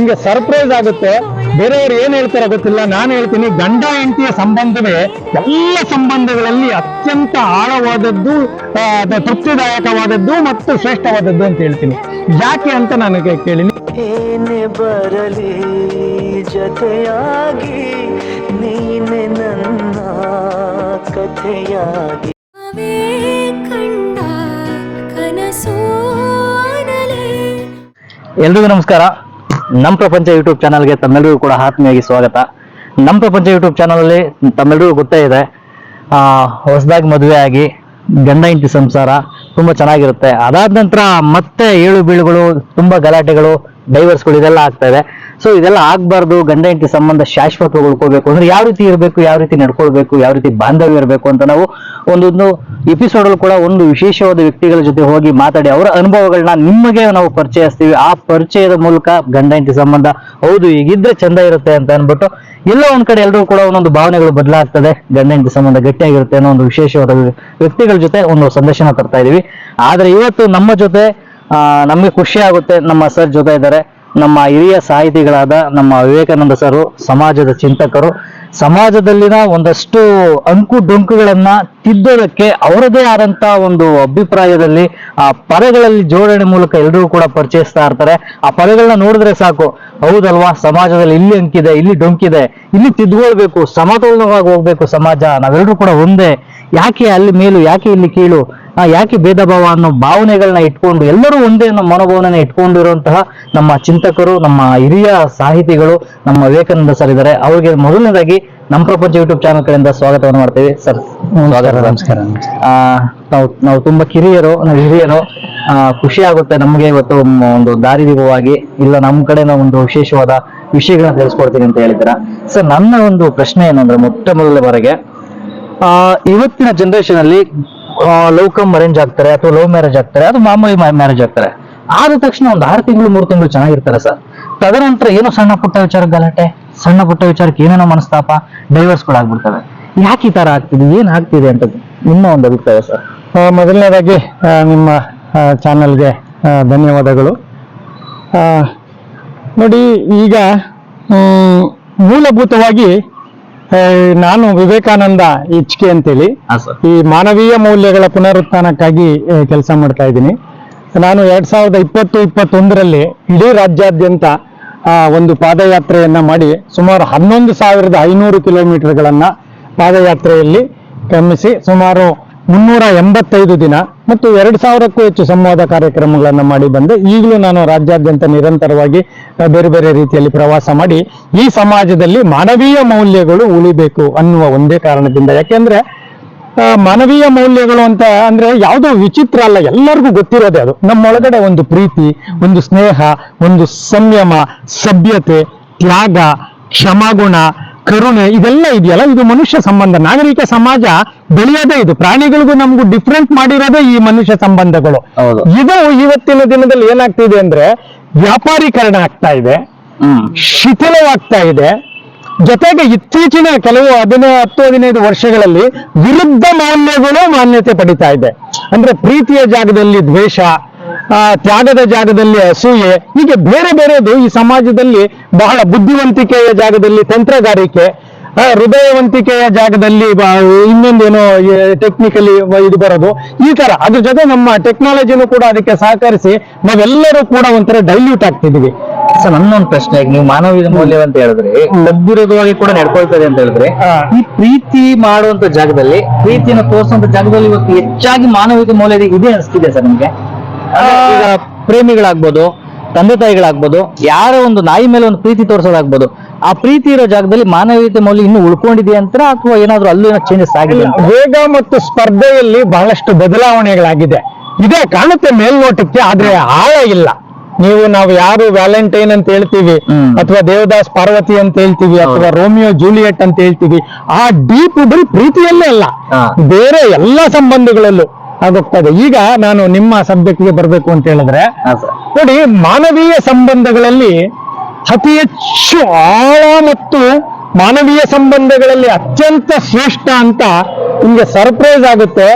ನಿಮ್ಗೆ ಸರ್ಪ್ರೈಸ್ ಆಗುತ್ತೆ. ಬೇರೆಯವ್ರು ಏನ್ ಹೇಳ್ತಾರೋ ಗೊತ್ತಿಲ್ಲ. ನಾನು ಹೇಳ್ತೀನಿ ಗಂಡ ಹೆಂಡತಿಯ ಸಂಬಂಧವೇ ಎಲ್ಲ ಸಂಬಂಧಗಳಲ್ಲಿ ಅತ್ಯಂತ ಆಳವಾದದ್ದು ತೃಪ್ತಿದಾಯಕವಾದದ್ದು ಮತ್ತು ಶ್ರೇಷ್ಠವಾದದ್ದು ಅಂತ ಹೇಳ್ತೀನಿ. ಯಾಕೆ ಅಂತ ನನಗೆ ಕೇಳಿನಿ. ಏನೇ ಬರಲಿ ಜೊತೆಯಾಗಿ ನೀನೆ ನನ್ನ ಕಥೆಯಾಗಿ. ಎಲ್ರಿಗೂ ನಮಸ್ಕಾರ. ನಮ್ಮ ಪ್ರಪಂಚ ಯೂಟ್ಯೂಬ್ ಚಾನಲ್ಗೆ ತಮ್ಮೆಲ್ಲರಿಗೂ ಕೂಡ ಆತ್ಮೀಯಾಗಿ ಸ್ವಾಗತ. ನಮ್ಮ ಪ್ರಪಂಚ ಯೂಟ್ಯೂಬ್ ಚಾನಲಲ್ಲಿ ತಮ್ಮೆಲ್ಲರಿಗೂ ಗೊತ್ತೇ ಇದೆ. ಹೊಸದಾಗಿ ಮದುವೆ ಆಗಿ ಗಂಡ ಹೆಂಡತಿ ಸಂಸಾರ ತುಂಬ ಚೆನ್ನಾಗಿರುತ್ತೆ. ಅದಾದ ನಂತರ ಮತ್ತೆ ಏಳು ಬೀಳುಗಳು, ತುಂಬ ಗಲಾಟೆಗಳು ಡೈವರ್ಸ್ಗಳು ಇದೆಲ್ಲ ಆಗ್ತಾ ಇದೆ. ಸೊ ಇದೆಲ್ಲ ಆಗ್ಬಾರ್ದು, ಗಂಡ ಹೆಂಡತಿ ಸಂಬಂಧ ಶಾಶ್ವತವಾಗಿ ಉಳ್ಕೋಬೇಕು. ಅಂದ್ರೆ ಯಾವ ರೀತಿ ಇರಬೇಕು, ಯಾವ ರೀತಿ ನಡ್ಕೊಳ್ಬೇಕು, ಯಾವ ರೀತಿ ಬಾಂಧವ್ಯ ಇರಬೇಕು ಅಂತ ನಾವು ಒಂದೊಂದು ಎಪಿಸೋಡ್ ಅಲ್ಲಿ ಕೂಡ ಒಂದು ವಿಶೇಷವಾದ ವ್ಯಕ್ತಿಗಳ ಜೊತೆ ಹೋಗಿ ಮಾತಾಡಿ, ಅವರ ಅನುಭವಗಳನ್ನ ನಿಮಗೆ ನಾವು ಪರಿಚಯಿಸ್ತೀವಿ. ಆ ಪರಿಚಯದ ಮೂಲಕ ಗಂಡ ಹೆಂಡತಿ ಸಂಬಂಧ ಹೌದು ಈಗಿದ್ರೆ ಚಂದ ಇರುತ್ತೆ ಅಂತ ಅನ್ಬಿಟ್ಟು ಎಲ್ಲ ಒಂದ್ ಕಡೆ ಎಲ್ಲರೂ ಕೂಡ ಒಂದೊಂದು ಭಾವನೆಗಳು ಬದಲಾಗ್ತದೆ. ಗಂಡ ಹೆಂಡತಿ ಸಂಬಂಧ ಗಟ್ಟಿಯಾಗಿರುತ್ತೆ ಅನ್ನೋ ಒಂದು ವಿಶೇಷವಾದ ವ್ಯಕ್ತಿಗಳ ಜೊತೆ ಒಂದು ಸಂದರ್ಶನ ತರ್ತಾ ಇದೀವಿ. ಆದ್ರೆ ಇವತ್ತು ನಮ್ಮ ಜೊತೆ ನಮಗೆ ಖುಷಿ ಆಗುತ್ತೆ ನಮ್ಮ ಸರ್ ಜೊತೆ ಇದ್ದಾರೆ. ನಮ್ಮ ಹಿರಿಯ ಸಾಹಿತಿಗಳಾದ ನಮ್ಮ ವಿವೇಕಾನಂದ ಸರು, ಸಮಾಜದ ಚಿಂತಕರು. ಸಮಾಜದಲ್ಲಿನ ಒಂದಷ್ಟು ಅಂಕು ಡೊಂಕುಗಳನ್ನ ತಿದ್ದೋದಕ್ಕೆ ಅವರದೇ ಆದಂತ ಒಂದು ಅಭಿಪ್ರಾಯದಲ್ಲಿ ಆ ಪದಗಳಲ್ಲಿ ಜೋಡಣೆ ಮೂಲಕ ಎಲ್ಲರೂ ಕೂಡ ಪರಿಚಯಿಸ್ತಾ ಇರ್ತಾರೆ. ಆ ಪದಗಳನ್ನ ನೋಡಿದ್ರೆ ಸಾಕು. ಹೌದಲ್ವಾ? ಸಮಾಜದಲ್ಲಿ ಇಲ್ಲಿ ಅಂಕಿದೆ, ಇಲ್ಲಿ ಡೊಂಕಿದೆ, ಇಲ್ಲಿ ತಿದ್ಕೊಳ್ಬೇಕು, ಸಮತೋಲನವಾಗಿ ಹೋಗ್ಬೇಕು ಸಮಾಜ. ನಾವೆಲ್ಲರೂ ಕೂಡ ಒಂದೇ. ಯಾಕೆ ಅಲ್ಲಿ ಮೇಲು, ಯಾಕೆ ಇಲ್ಲಿ ಕೀಳು? ಯಾಕೆ ಭೇದ ಭಾವ ಅನ್ನೋ ಭಾವನೆಗಳನ್ನ ಇಟ್ಕೊಂಡು ಎಲ್ಲರೂ ಒಂದೇ ಅನ್ನೋ ಮನೋಭಾವನೆ ಇಟ್ಕೊಂಡಿರುವಂತಹ ನಮ್ಮ ಚಿಂತಕರು ನಮ್ಮ ಹಿರಿಯ ಸಾಹಿತಿಗಳು ನಮ್ಮ ವಿವೇಕಾನಂದ ಸರ್ ಇದ್ದಾರೆ. ಅವರಿಗೆ ಮೊದಲನೇದಾಗಿ ನಮ್ಮ ಪ್ರಪಂಚ ಯೂಟ್ಯೂಬ್ ಚಾನಲ್ ಕಡೆಯಿಂದ ಸ್ವಾಗತವನ್ನು ಮಾಡ್ತೀವಿ. ಸರ್ ಸ್ವಾಗತ ನಮಸ್ಕಾರ. ಆ, ನಾವು ನಾವು ತುಂಬಾ ಕಿರಿಯರು ನಾವು ಹಿರಿಯರು. ಆ, ಖುಷಿ ಆಗುತ್ತೆ ನಮಗೆ ಇವತ್ತು ಒಂದು ದಾರಿದೀಪವಾಗಿ ಇಲ್ಲ ನಮ್ಮ ಕಡೆ ನಾವು ಒಂದು ವಿಶೇಷವಾದ ವಿಷಯಗಳನ್ನ ತಿಳಿಸ್ಕೊಡ್ತೀನಿ ಅಂತ ಹೇಳಿದ್ರ ಸರ್ ನನ್ನ ಒಂದು ಪ್ರಶ್ನೆ ಏನಂದ್ರೆ ಮೊಟ್ಟ ಮೊದಲ ಬಾರಿಗೆ ಆ, ಇವತ್ತಿನ ಜನರೇಷನ್ ಅಲ್ಲಿ ಲವ್ ಕಮ್ ಅರೇಂಜ್ ಆಗ್ತಾರೆ ಅಥವಾ ಲವ್ ಮ್ಯಾರೇಜ್ ಆಗ್ತಾರೆ ಅದು ಮಾಮೂಲಿ ಮ್ಯಾರೇಜ್ ಆಗ್ತಾರೆ. ಆದ ತಕ್ಷಣ ಒಂದು ಆರು ತಿಂಗಳು, ಮೂರು ತಿಂಗಳು ಚೆನ್ನಾಗಿರ್ತಾರೆ ಸರ್. ತದನಂತರ ಏನೋ ಸಣ್ಣ ಪುಟ್ಟ ವಿಚಾರ ಗಲಾಟೆ, ಸಣ್ಣ ಪುಟ್ಟ ವಿಚಾರಕ್ಕೆ ಏನೇನೋ ಮನಸ್ತಾಪ ಡೈವರ್ಸ್ಗಳಾಗ್ಬಿಡ್ತವೆ ಯಾಕೆ ಈ ತರ ಆಗ್ತಿದೆ? ಏನ್ ಆಗ್ತಿದೆ ಅಂತ ನಿಮ್ಮ ಒಂದು ಅಭಿಪ್ರಾಯ ಸರ್? ಮೊದಲನೇದಾಗಿ ನಿಮ್ಮ ಚಾನೆಲ್ಗೆ ಧನ್ಯವಾದಗಳು. ನೋಡಿ, ಈಗ ಮೂಲಭೂತವಾಗಿ ನಾನು ವಿವೇಕಾನಂದ ಇಚ್ಕೆ ಅಂತೇಳಿ ಈ ಮಾನವೀಯ ಮೌಲ್ಯಗಳ ಪುನರುತ್ಥಾನಕ್ಕಾಗಿ ಕೆಲಸ ಮಾಡ್ತಾ ಇದ್ದೀನಿ. ನಾನು ಎರಡ್ ಸಾವಿರದ ಇಪ್ಪತ್ತು ಇಪ್ಪತ್ತೊಂದರಲ್ಲಿ ಇಡೀ ರಾಜ್ಯಾದ್ಯಂತ ಒಂದು ಪಾದಯಾತ್ರೆಯನ್ನ ಮಾಡಿ ಸುಮಾರು ಹನ್ನೊಂದು ಸಾವಿರದ ಐನೂರು ಕಿಲೋಮೀಟರ್ಗಳನ್ನ ಪಾದಯಾತ್ರೆಯಲ್ಲಿ ಕ್ರಮಿಸಿ ಸುಮಾರು ಮುನ್ನೂರ ಎಂಬತ್ತೈದು ದಿನ ಮತ್ತು ಎರಡು ಸಾವಿರಕ್ಕೂ ಹೆಚ್ಚು ಸಂವಾದ ಕಾರ್ಯಕ್ರಮಗಳನ್ನು ಮಾಡಿ ಬಂದೆ ಈಗಲೂ ನಾನು ರಾಜ್ಯಾದ್ಯಂತ ನಿರಂತರವಾಗಿ ಬೇರೆ ಬೇರೆ ರೀತಿಯಲ್ಲಿ ಪ್ರವಾಸ ಮಾಡಿ ಈ ಸಮಾಜದಲ್ಲಿ ಮಾನವೀಯ ಮೌಲ್ಯಗಳು ಉಳಿಬೇಕು ಅನ್ನುವ ಒಂದೇ ಕಾರಣದಿಂದ. ಯಾಕೆಂದ್ರೆ ಮಾನವೀಯ ಮೌಲ್ಯಗಳು ಅಂತ ಅಂದ್ರೆ ಯಾವುದೋ ವಿಚಿತ್ರ ಅಲ್ಲ, ಎಲ್ಲರಿಗೂ ಗೊತ್ತಿರೋದೇ ಅದು. ನಮ್ಮೊಳಗಡೆ ಒಂದು ಪ್ರೀತಿ, ಒಂದು ಸ್ನೇಹ, ಒಂದು ಸಂಯಮ, ಸಭ್ಯತೆ, ತ್ಯಾಗ, ಕ್ಷಮಾಗುಣ ಕರುಣೆ ಇದೆಲ್ಲ ಇದೆಯಲ್ಲ? ಇದು ಮನುಷ್ಯ ಸಂಬಂಧ. ನಾಗರಿಕ ಸಮಾಜ ಬೆಳೆಯೋದೇ ಇದು. ಪ್ರಾಣಿಗಳಿಗೂ ನಮಗೂ ಡಿಫ್ರೆಂಟ್ ಮಾಡಿರೋದೇ ಈ ಮನುಷ್ಯ ಸಂಬಂಧಗಳು. ಇದು ಇವತ್ತಿನ ದಿನದಲ್ಲಿ ಏನಾಗ್ತಿದೆ ಅಂದ್ರೆ ವ್ಯಾಪಾರೀಕರಣ ಆಗ್ತಾ ಇದೆ. ಶಿಥಿಲವಾಗ್ತಾ ಇದೆ. ಜೊತೆಗೆ ಇತ್ತೀಚಿನ ಕೆಲವು ಹದಿನೈದು ಹತ್ತು ಹದಿನೈದು ವರ್ಷಗಳಲ್ಲಿ ವಿರುದ್ಧ ಮೌಲ್ಯಗಳು ಮಾನ್ಯತೆ ಪಡಿತಾ ಇದೆ. ಅಂದ್ರೆ ಪ್ರೀತಿಯ ಜಾಗದಲ್ಲಿ ದ್ವೇಷ ತ್ಯಾಗದ ಜಾಗದಲ್ಲಿ ಅಸೂಯೆ ಹೀಗೆ ಬೇರೆ ಬೇರೆದು ಈ ಸಮಾಜದಲ್ಲಿ ಬಹಳ ಬುದ್ಧಿವಂತಿಕೆಯ ಜಾಗದಲ್ಲಿ ತಂತ್ರಗಾರಿಕೆ ಹೃದಯವಂತಿಕೆಯ ಜಾಗದಲ್ಲಿ ಇನ್ನೊಂದೇನೋ ಟೆಕ್ನಿಕಲಿ ಇದು ಬರೋದು. ಈ ತರ ಅದ್ರ ಜೊತೆ ನಮ್ಮ ಟೆಕ್ನಾಲಜಿನೂ ಕೂಡ ಅದಕ್ಕೆ ಸಹಕರಿಸಿ ನಾವೆಲ್ಲರೂ ಕೂಡ ಒಂಥರ ಡೈಲ್ಯೂಟ್ ಆಗ್ತಿದೀವಿ. ಸರ್ ನನ್ನೊಂದು ಪ್ರಶ್ನೆ ನೀವು ಮಾನವೀಯ ಮೌಲ್ಯ ಅಂತ ಹೇಳಿದ್ರೆ ಲಭ್ಯವಾಗಿ ಕೂಡ ನಡ್ಕೊಳ್ತದೆ ಅಂತ ಹೇಳಿದ್ರೆ ಈ ಪ್ರೀತಿ ಮಾಡುವಂತ ಜಾಗದಲ್ಲಿ ಪ್ರೀತಿಯನ್ನು ತೋರಿಸುವಂತ ಜಾಗದಲ್ಲಿ ಇವತ್ತು ಹೆಚ್ಚಾಗಿ ಮಾನವೀಯ ಮೌಲ್ಯ ಇದೆ ಅನಿಸ್ತಿದೆ ಸರ್ ನಿಮ್ಗೆ? ಈಗ ಪ್ರೇಮಿಗಳಾಗ್ಬೋದು ತಂದೆ ತಾಯಿಗಳಾಗ್ಬೋದು ಯಾರೋ ಒಂದು ನಾಯಿ ಮೇಲೆ ಒಂದು ಪ್ರೀತಿ ತೋರಿಸೋದಾಗ್ಬೋದು ಆ ಪ್ರೀತಿ ಇರೋ ಜಾಗದಲ್ಲಿ ಮಾನವೀಯತೆ ಮೌಲ್ಯ ಇನ್ನೂ ಉಳ್ಕೊಂಡಿದೆ ಅಂತ ಅಥವಾ ಏನಾದ್ರೂ ಅಲ್ಲೂ ಚೇಂಜಸ್ ಆಗಿದೆ ವೇಗ ಮತ್ತು ಸ್ಪರ್ಧೆಯಲ್ಲಿ ಬಹಳಷ್ಟು ಬದಲಾವಣೆಗಳಾಗಿದೆ. ಇದೇ ಕಾಣುತ್ತೆ ಮೇಲ್ನೋಟಕ್ಕೆ ಆದ್ರೆ ಆಳ ಇಲ್ಲ. ನೀವು ನಾವು ಯಾರು ವ್ಯಾಲೆಂಟೈನ್ ಅಂತ ಹೇಳ್ತೀವಿ. ಅಥವಾ ದೇವದಾಸ್ ಪಾರ್ವತಿ ಅಂತ ಹೇಳ್ತೀವಿ ಅಥವಾ ರೋಮಿಯೋ ಜೂಲಿಯಟ್ ಅಂತ ಹೇಳ್ತೀವಿ ಆ ಡೀಪ್ ಬರೀ ಪ್ರೀತಿಯಲ್ಲೇ ಅಲ್ಲ. ಬೇರೆ ಎಲ್ಲಾ ಸಂಬಂಧಗಳಲ್ಲೂ. ಆಗೋಗ್ತದೆ ಈಗ ನಾನು ನಿಮ್ಮ ಸಬ್ಜೆಕ್ಟ್ಗೆ ಬರಬೇಕು ಅಂತ ಹೇಳಿದ್ರೆ ನೋಡಿ ಮಾನವೀಯ ಸಂಬಂಧಗಳಲ್ಲಿ ಅತಿ ಹೆಚ್ಚು ಆಳ ಮತ್ತು ಮಾನವೀಯ ಸಂಬಂಧಗಳಲ್ಲಿ ಅತ್ಯಂತ ಶ್ರೇಷ್ಠ ಅಂತ ನಿಮ್ಗೆ ಸರ್ಪ್ರೈಸ್ ಆಗುತ್ತೆ.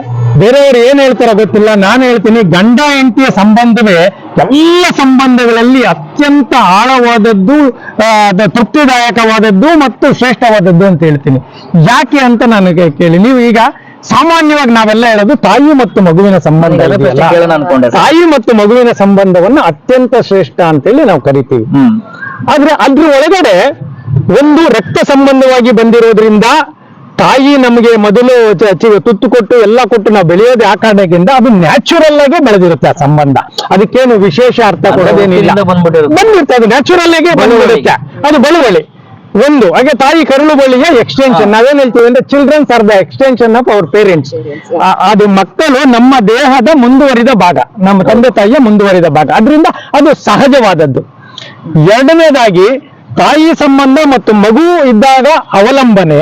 ಬೇರೆಯವರು ಏನ್ ಹೇಳ್ತಾರೋ ಗೊತ್ತಿಲ್ಲ. ನಾನು ಹೇಳ್ತೀನಿ ಗಂಡ ಹೆಂಡತಿಯ ಸಂಬಂಧವೇ ಎಲ್ಲ ಸಂಬಂಧಗಳಲ್ಲಿ ಅತ್ಯಂತ ಆಳವಾದದ್ದು ತೃಪ್ತಿದಾಯಕವಾದದ್ದು ಮತ್ತು ಶ್ರೇಷ್ಠವಾದದ್ದು ಅಂತ ಹೇಳ್ತೀನಿ. ಯಾಕೆ ಅಂತ ನಾನು ಕೇಳಿ. ನೀವು ಈಗ ಸಾಮಾನ್ಯವಾಗಿ ನಾವೆಲ್ಲ ಹೇಳೋದು ತಾಯಿ ಮತ್ತು ಮಗುವಿನ ಸಂಬಂಧ ತಾಯಿ ಮತ್ತು ಮಗುವಿನ ಸಂಬಂಧವನ್ನ ಅತ್ಯಂತ ಶ್ರೇಷ್ಠ ಅಂತೇಳಿ ನಾವು ಕರಿತೀವಿ. ಆದ್ರೆ ಅದ್ರ ಒಳಗಡೆ ಒಂದು ರಕ್ತ ಸಂಬಂಧವಾಗಿ ಬಂದಿರೋದ್ರಿಂದ ತಾಯಿ ನಮಗೆ ಮೊದಲು ತುತ್ತು ಕೊಟ್ಟು ಎಲ್ಲ ಕೊಟ್ಟು ನಾವು ಬೆಳೆಯೋದು ಆ ಕಾರಣಕ್ಕಿಂತ ಅದು ನ್ಯಾಚುರಲ್ ಆಗೇ ಬೆಳೆದಿರುತ್ತೆ ಆ ಸಂಬಂಧ. ಅದಕ್ಕೇನು ವಿಶೇಷ ಅರ್ಥ ಕೊಡೋದೇನಿಲ್ಲ. ಬಂದ್ಬಿಟ್ಟಿರುತ್ತೆ. ಬಂದಿರುತ್ತೆ ಅದು ನ್ಯಾಚುರಲ್ ಆಗೇ ಬಂದ್ಬಿಡುತ್ತೆ. ಅದು ಬಳುವಳಿ. ಒಂದು ಹಾಗೆ ತಾಯಿ ಕರುಳು ಬಳಿಯ ಎಕ್ಸ್ಟೆನ್ಷನ್ ನಾವೇನ್ ಹೇಳ್ತೀವಿ ಅಂದ್ರೆ childrens are the extension of our parents ಅದು ಮಕ್ಕಳು ನಮ್ಮ ದೇಹದ ಮುಂದುವರಿದ ಭಾಗ ನಮ್ಮ ತಂದೆ ತಾಯಿಯ ಮುಂದುವರಿದ ಭಾಗ. ಅದರಿಂದ ಅದು ಸಹಜವಾದದ್ದು. ಎರಡನೇದಾಗಿ ತಾಯಿ ಸಂಬಂಧ ಮತ್ತು ಮಗು ಇದ್ದಾಗ ಅವಲಂಬನೆ.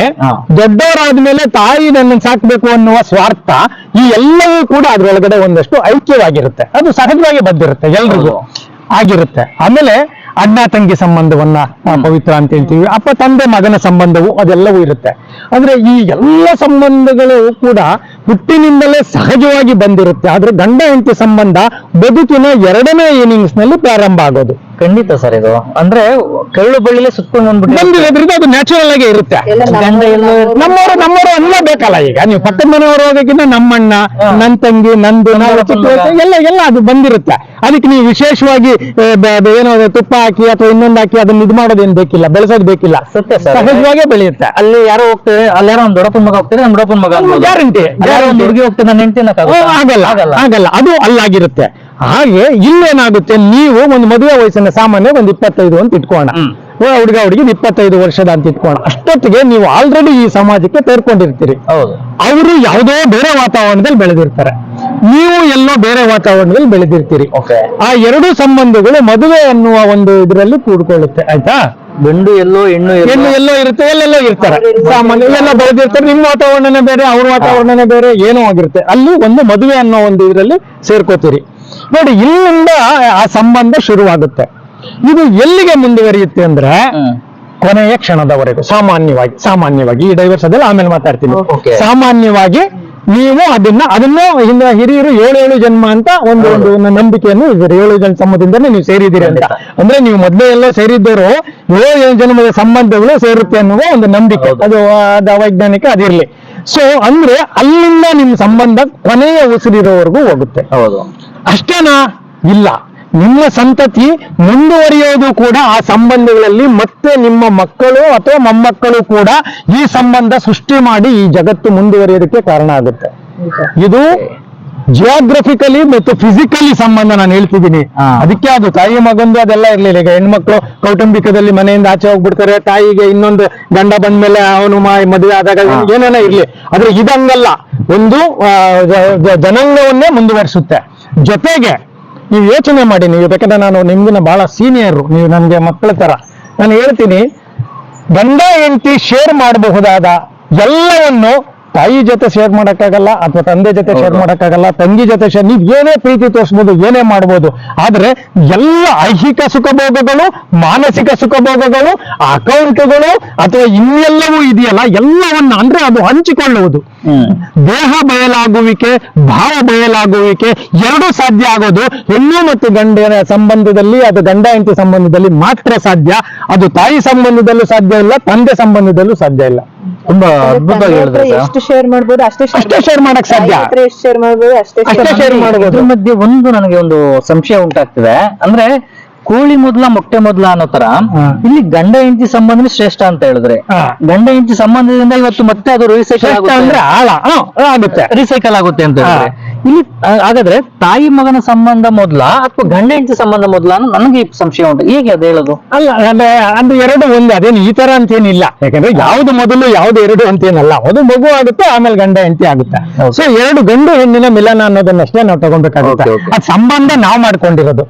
ದೊಡ್ಡವರಾದ್ಮೇಲೆ ತಾಯಿ ನನ್ನ ಸಾಕ್ಬೇಕು ಅನ್ನುವ ಸ್ವಾರ್ಥ ಈ ಎಲ್ಲವೂ ಕೂಡ ಅದ್ರೊಳಗಡೆ ಒಂದಷ್ಟು ಐಕ್ಯವಾಗಿರುತ್ತೆ. ಅದು ಸಹಜವಾಗಿ ಬಂದಿರುತ್ತೆ ಎಲ್ರಿಗೂ. ಆಗಿರುತ್ತೆ. ಆಮೇಲೆ ಅಣ್ಣ ತಂಗಿ ಸಂಬಂಧವನ್ನ ಪವಿತ್ರ ಅಂತ ಹೇಳ್ತೀವಿ. ಅಪ್ಪ ತಂದೆ ಮಗನ ಸಂಬಂಧವು ಅದೆಲ್ಲವೂ ಇರುತ್ತೆ. ಅಂದ್ರೆ ಈ ಎಲ್ಲ ಸಂಬಂಧಗಳು ಕೂಡ ಹುಟ್ಟಿನಿಂದಲೇ ಸಹಜವಾಗಿ ಬಂದಿರುತ್ತೆ. ಆದ್ರೆ ಗಂಡ ಹೆಂಡತಿ ಸಂಬಂಧ ಬದುಕಿನ ಎರಡನೇ ಇನಿಂಗ್ಸ್ನಲ್ಲಿ ಪ್ರಾರಂಭ ಆಗೋದು. ಖಂಡಿತ ಸರ್ ಇದು. ಅಂದ್ರೆ ಕಳ್ಳು ಬಳ್ಳಿ ಸುತ್ಕೊಂಡು ಬಂದ್ಬಿಟ್ಟು ಬಂದಿರೋದ್ರಿಂದ ಅದು ನ್ಯಾಚುರಲ್ ಆಗಿ ಇರುತ್ತೆ. ಗಂಡ ಎಲ್ಲೋ ನಮ್ಮವರು ನಮ್ಮವರು ಅನ್ನಬೇಕಲ್ಲ ಈಗ. ನೀವು ಪಕ್ಕದ ಮನೆಯವರು ಹೋಗೋಕ್ಕಿಂತ ನಮ್ಮಣ್ಣ ನನ್ ತಂಗಿ ನಂದು ನಾವು ಚಿಕ್ಕ ವಯಸ್ಸು ಎಲ್ಲ ಎಲ್ಲ ಅದು ಬಂದಿರುತ್ತೆ. ಅದಕ್ಕೆ ನೀವು ವಿಶೇಷವಾಗಿ ಆ, ಬ- ಬ- ಏನೋ ಅದು ತುಪ್ಪ ಹಾಕಿ ಅಥವಾ ಇನ್ನೊಂದು ಹಾಕಿ ಅದನ್ನ ಇದು ಮಾಡೋದೇನು ಬೇಕಿಲ್ಲ ಬೆಳೆಸೋದು ಬೇಕಿಲ್ಲ. ಸತ್ಯ ಸರ್. ಸಹಜವಾಗೇ ಬೆಳೆಯುತ್ತೆ. ಅಲ್ಲಿ ಯಾರೋ ಹೋಗ್ತಾರೆ ಅಲ್ಲಿ ಯಾರೋ ಒಂದು ದೊಡ್ಡಪ್ಪನ ಮಗ ಹೋಗ್ತಾರೆ ನಮ್ಮ ದೊಡ್ಡಪ್ಪನ ಮಗ ಅನ್ಬೋದು. ಗ್ಯಾರಂಟಿ. ಅಲ್ಲಿ ಯಾರೋ ಒಂದು ಹುಡುಗಿ ಹೋಗ್ತಾರೆ ನನ್ನ ಹೆಂಡತಿ ಆಗಲ್ಲ. ಆಗಲ್ಲ. ಆಗಲ್ಲ. ಅದು ಅಲ್ಲಾಗಿರುತ್ತೆ. ಹಾಗೆ ಇಲ್ಲೇನಾಗುತ್ತೆ ನೀವು ಒಂದು ಮದುವೆ ವಯಸ್ಸನ್ನ ಸಾಮಾನ್ಯ ಒಂದು ಇಪ್ಪತ್ತೈದು ಅಂತ ಇಟ್ಕೋಣ. ಹುಡುಗ ಹುಡುಗಿ ಇಪ್ಪತ್ತೈದು ವರ್ಷದ ಅಂತ ಇಟ್ಕೋಣ ಅಷ್ಟೊತ್ತಿಗೆ ನೀವು ಆಲ್ರೆಡಿ ಈ ಸಮಾಜಕ್ಕೆ ತೇರ್ಕೊಂಡಿರ್ತೀರಿ ಹೌದು. ಅವರು ಯಾವುದೋ ಬೇರೆ ವಾತಾವರಣದಲ್ಲಿ ಬೆಳೆದಿರ್ತಾರೆ. ನೀವು ಎಲ್ಲೋ ಬೇರೆ ವಾತಾವರಣದಲ್ಲಿ ಬೆಳೆದಿರ್ತೀರಿ. ಆ ಎರಡು ಸಂಬಂಧಗಳು ಮದುವೆ ಅನ್ನುವ ಒಂದು ಇದರಲ್ಲಿ ಕೂಡ್ಕೊಳ್ಳುತ್ತೆ ಆಯ್ತಾ? ಗಂಡು ಎಲ್ಲೋ ಹೆಣ್ಣು ಹೆಣ್ಣು ಎಲ್ಲೋ ಎಲ್ಲೋ ಇರುತ್ತೆ ಎಲ್ಲೆಲ್ಲೋ ಇರ್ತಾರೆ. ಸಾಮಾನ್ಯ ಎಲ್ಲ ಬೆಳೆದಿರ್ತಾರೆ ನಿಮ್ಮ ವಾತಾವರಣನೇ ಬೇರೆ ಅವ್ರ ವಾತಾವರಣನೇ ಬೇರೆ ಏನೋ ಆಗಿರುತ್ತೆ. ಅಲ್ಲಿ ಒಂದು ಮದುವೆ ಅನ್ನೋ ಒಂದು ಇದರಲ್ಲಿ ಸೇರ್ಕೋತೀರಿ. ನೋಡಿ ಇಲ್ಲಿಂದ ಆ ಸಂಬಂಧ ಶುರುವಾಗುತ್ತೆ. ಇದು ಎಲ್ಲಿಗೆ ಮುಂದುವರಿಯುತ್ತೆ ಅಂದ್ರೆ ಕೊನೆಯ ಕ್ಷಣದವರೆಗೂ. ಸಾಮಾನ್ಯವಾಗಿ ಸಾಮಾನ್ಯವಾಗಿ ಈ ಡೈವರ್ಸ್ ಅದೆಲ್ಲ ಆಮೇಲೆ ಮಾತಾಡ್ತೀನಿ. ಸಾಮಾನ್ಯವಾಗಿ ನೀವು ಅದನ್ನ ಅದನ್ನು ಹಿಂದ ಹಿರಿಯರು ಏಳು ಏಳು ಜನ್ಮ ಅಂತ ಒಂದು ಒಂದು ನಂಬಿಕೆಯನ್ನು ಇದ್ದಾರೆ ಏಳು ಜನ ಸಂಬಂಧದಿಂದನೇ ನೀವು ಸೇರಿದ್ದೀರಿ ಅಂತ. ಅಂದ್ರೆ ನೀವು ಮೊದಲೇ ಎಲ್ಲ ಸೇರಿದ್ದವರು ಏಳು ಏಳು ಜನ್ಮದ ಸಂಬಂಧಗಳು ಸೇರುತ್ತೆ ಅನ್ನುವ ಒಂದು ನಂಬಿಕೆ. ಅದು ಅದು ಅವೈಜ್ಞಾನಿಕ ಅದಿರ್ಲಿ ಸೊ ಅಂದ್ರೆ ಅಲ್ಲಿಂದ ನಿಮ್ಮ ಸಂಬಂಧ ಕೊನೆಯ ಉಸಿರಿರೋವರೆಗೂ ಹೋಗುತ್ತೆ. ಹೌದು. ಅಷ್ಟೇನಾ? ಇಲ್ಲ. ನಿಮ್ಮ ಸಂತತಿ ಮುಂದುವರಿಯೋದು ಕೂಡ ಆ ಸಂಬಂಧಗಳಲ್ಲಿ ಮತ್ತೆ ನಿಮ್ಮ ಮಕ್ಕಳು ಅಥವಾ ಮೊಮ್ಮಕ್ಕಳು ಕೂಡ ಈ ಸಂಬಂಧ ಸೃಷ್ಟಿ ಮಾಡಿ ಈ ಜಗತ್ತು ಮುಂದುವರಿಯೋದಕ್ಕೆ ಕಾರಣ ಆಗುತ್ತೆ. ಇದು ಜಿಯೋಗ್ರಫಿಕಲಿ ಮತ್ತು ಫಿಸಿಕಲಿ ಸಂಬಂಧ ನಾನು ಹೇಳ್ತಿದ್ದೀನಿ. ಅದಕ್ಕೆ ಅದು ತಾಯಿ ಮಗಂದು ಅದೆಲ್ಲ ಇರ್ಲಿಲ್ಲ. ಈಗ ಹೆಣ್ಮಕ್ಳು ಕೌಟುಂಬಿಕದಲ್ಲಿ ಮನೆಯಿಂದ ಆಚೆ ಹೋಗ್ಬಿಡ್ತಾರೆ. ತಾಯಿಗೆ ಇನ್ನೊಂದು ಗಂಡ ಬಂದ ಮೇಲೆ ಅವನು ಮದುವೆ ಆದಾಗ. ಏನೇನೋ ಇರ್ಲಿ. ಆದ್ರೆ ಇದಂಗಲ್ಲ. ಒಂದು ಜನಾಂಗವನ್ನೇ ಮುಂದುವರಿಸುತ್ತೆ. ಜೊತೆಗೆ ನೀವು ಯೋಚನೆ ಮಾಡಿ, ನೀವು ಯಾಕಂದ್ರೆ ನಾನು ನಿಮ್ಗಿನ ಬಹಳ ಸೀನಿಯರ್ ನೀವು ನನಗೆ ಮಕ್ಕಳ ತರ. ನಾನು ಹೇಳ್ತೀನಿ ಗಂಡ ಹೆಂಡತಿ ಶೇರ್ ಮಾಡಬಹುದಾದ ಎಲ್ಲವನ್ನು ತಾಯಿ ಜೊತೆ ಶೇರ್ ಮಾಡೋಕ್ಕಾಗಲ್ಲ ಅಥವಾ ತಂದೆ ಜೊತೆ ಶೇರ್ ಮಾಡೋಕ್ಕಾಗಲ್ಲ ತಂಗಿ ಜೊತೆ ಶೇರ್ ನೀವು ಏನೇ ಪ್ರೀತಿ ತೋರಿಸ್ಬೋದು ಏನೇ ಮಾಡ್ಬೋದು ಆದ್ರೆ ಎಲ್ಲ ಐಹಿಕ ಸುಖಭೋಗಗಳು ಮಾನಸಿಕ ಸುಖಭೋಗಗಳು ಅಕೌಂಟ್ಗಳು ಅಥವಾ ಇನ್ನೆಲ್ಲವೂ ಇದೆಯಲ್ಲ ಎಲ್ಲವನ್ನ ಅಂದ್ರೆ ಅದು ಹಂಚಿಕೊಳ್ಳುವುದು. ದೇಹ ಬಯಲಾಗುವಿಕೆ ಭಾವ ಬಯಲಾಗುವಿಕೆ ಎರಡು ಸಾಧ್ಯ ಆಗೋದು. ಹೆಣ್ಣು ಮತ್ತು ಗಂಡನ ಸಂಬಂಧದಲ್ಲಿ ಅದು ಗಂಡ ಹೆಂಡತಿ ಸಂಬಂಧದಲ್ಲಿ ಮಾತ್ರ ಸಾಧ್ಯ. ಅದು ತಾಯಿ ಸಂಬಂಧದಲ್ಲೂ ಸಾಧ್ಯ ಇಲ್ಲ ತಂದೆ ಸಂಬಂಧದಲ್ಲೂ ಸಾಧ್ಯ ಇಲ್ಲ. ತುಂಬಾ ಅದ್ಭುತವಾಗಿ ಹೇಳಿದ್ರೆ ಎಷ್ಟು ಶೇರ್ ಮಾಡ್ಬೋದು ಅಷ್ಟೇ ಅಷ್ಟೇ ಶೇರ್ ಮಾಡಕ್ ಸಾಧ್ಯ. ಎಷ್ಟು ಶೇರ್ ಮಾಡ್ಬೋದು ಅಷ್ಟೇ ಮಾಡ್ಬೋದು. ಮಾಡ್ಬೋದು. ಮಧ್ಯೆ ಒಂದು ನನಗೆ ಒಂದು ಸಂಶಯ ಉಂಟಾಗ್ತಿದೆ ಅಂದ್ರೆ ಕೋಳಿ ಮೊದ್ಲ ಮೊಟ್ಟೆ ಮೊದ್ಲ ಅನ್ನೋ ತರ. ಇಲ್ಲಿ ಗಂಡ ಹೆಂಡತಿ ಸಂಬಂಧನೇ ಶ್ರೇಷ್ಠ ಅಂತ ಹೇಳಿದ್ರೆ. ಗಂಡ ಹೆಂಡತಿ ಸಂಬಂಧದಿಂದ ಇವತ್ತು ಮತ್ತೆ ಅದು ರೀಸೈಕಲ್ ಆಗುತ್ತೆ. ಆಗುತ್ತೆ. ರೀಸೈಕಲ್ ಆಗುತ್ತೆ ಅಂತ. ಹೇಳಿದ್ರೆ. ಇಲ್ಲಿ ಹಾಗಾದ್ರೆ ತಾಯಿ ಮಗನ ಸಂಬಂಧ ಮೊದ್ಲ ಅಥವಾ ಗಂಡ ಹೆಂಡತಿ ಸಂಬಂಧ ಮೊದ್ಲ ಅನ್ನೋ ನನಗೆ ಈ ಸಂಶಯ ಉಂಟು. ಹೇಗೆ ಅದು ಹೇಳೋದು? ಅಲ್ಲ ಅಂದ್ರೆ ಅದು ಎರಡು ಒಂದೇ. ಅದೇನು ಈ ತರ ಅಂತೇನಿಲ್ಲ. ಯಾಕಂದ್ರೆ ಯಾವ್ದು ಮೊದಲು ಯಾವ್ದು ಎರಡು ಅಂತೇನಲ್ಲ. ಅದು ಮಗು ಆಗುತ್ತೆ ಆಮೇಲೆ ಗಂಡ ಹೆಂಡತಿ ಆಗುತ್ತೆ. ಸೊ ಎರಡು ಗಂಡು ಹೆಣ್ಣಿನ ಮಿಲನ ಅನ್ನೋದನ್ನಷ್ಟೇ ನಾವು ತಗೊಳ್ಬೇಕಾಗುತ್ತೆ. ಅದು ಸಂಬಂಧ ನಾವು ಮಾಡ್ಕೊಂಡಿರೋದು.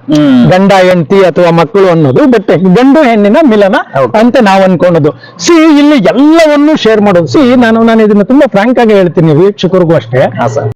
ಗಂಡ ಹೆಂಡತಿ ಅಥವಾ ಮಕ್ಕಳು ಅನ್ನೋದು ಬಟ್ ಗಂಡು ಹೆಣ್ಣಿನ ಮಿಲನ ಅಂತ ನಾವು ಅನ್ಕೊಳ್ಳೋದು ಸಿ ಇಲ್ಲಿ ಎಲ್ಲವನ್ನು ಶೇರ್ ಮಾಡೋದು. ಸಿ ನಾನು ನಾನು ಇದನ್ನ ತುಂಬಾ ಫ್ರಾಂಕ್ ಆಗಿ ಹೇಳ್ತೀನಿ ವೀಕ್ಷಕರಿಗೂ ಅಷ್ಟೇ.